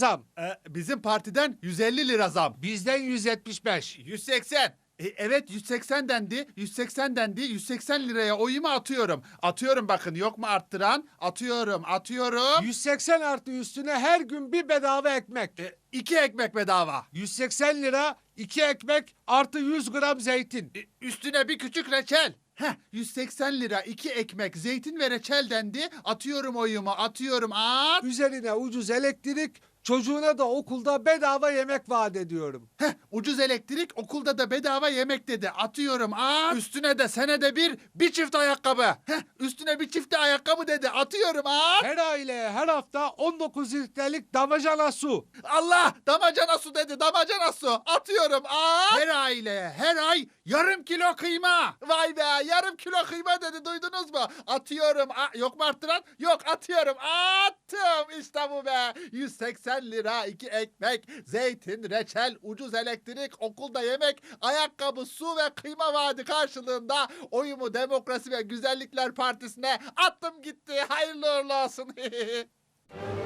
zam. Ee, bizim partiden 150 lira zam. Bizden 175. 180. E, evet 180 dendi. 180 dendi. 180 liraya oyumu atıyorum. Atıyorum bakın yok mu arttıran? Atıyorum atıyorum. 180 artı üstüne her gün bir bedava ekmek. E, iki ekmek bedava. 180 lira, iki ekmek artı 100 gram zeytin. E, üstüne bir küçük reçel. Heh, 180 lira iki ekmek zeytin ve reçel dendi. Atıyorum oyumu atıyorum at. Üzerine ucuz elektrik, çocuğuna da okulda bedava yemek vaat ediyorum. Heh, ucuz elektrik okulda da bedava yemek dedi. Atıyorum at. Üstüne de senede bir bir çift ayakkabı. Heh, üstüne bir çift de ayakkabı dedi. Atıyorum at. Her aileye her hafta 19 litrelik damacana su. Allah damacana su dedi damacana su atıyorum aa. Her aileye her ay yarım kilo kıyma. Vay be yarım kilo kıyma dedi duydunuz mu? Atıyorum a- yok mu arttıran? Yok atıyorum attım işte bu be. 180 lira iki ekmek zeytin reçel ucuz elektrik okulda yemek ayakkabı su ve kıyma vaadi karşılığında oyumu Demokrasi ve Güzellikler Partisi'ne attım gitti hayırlı uğurlu olsun.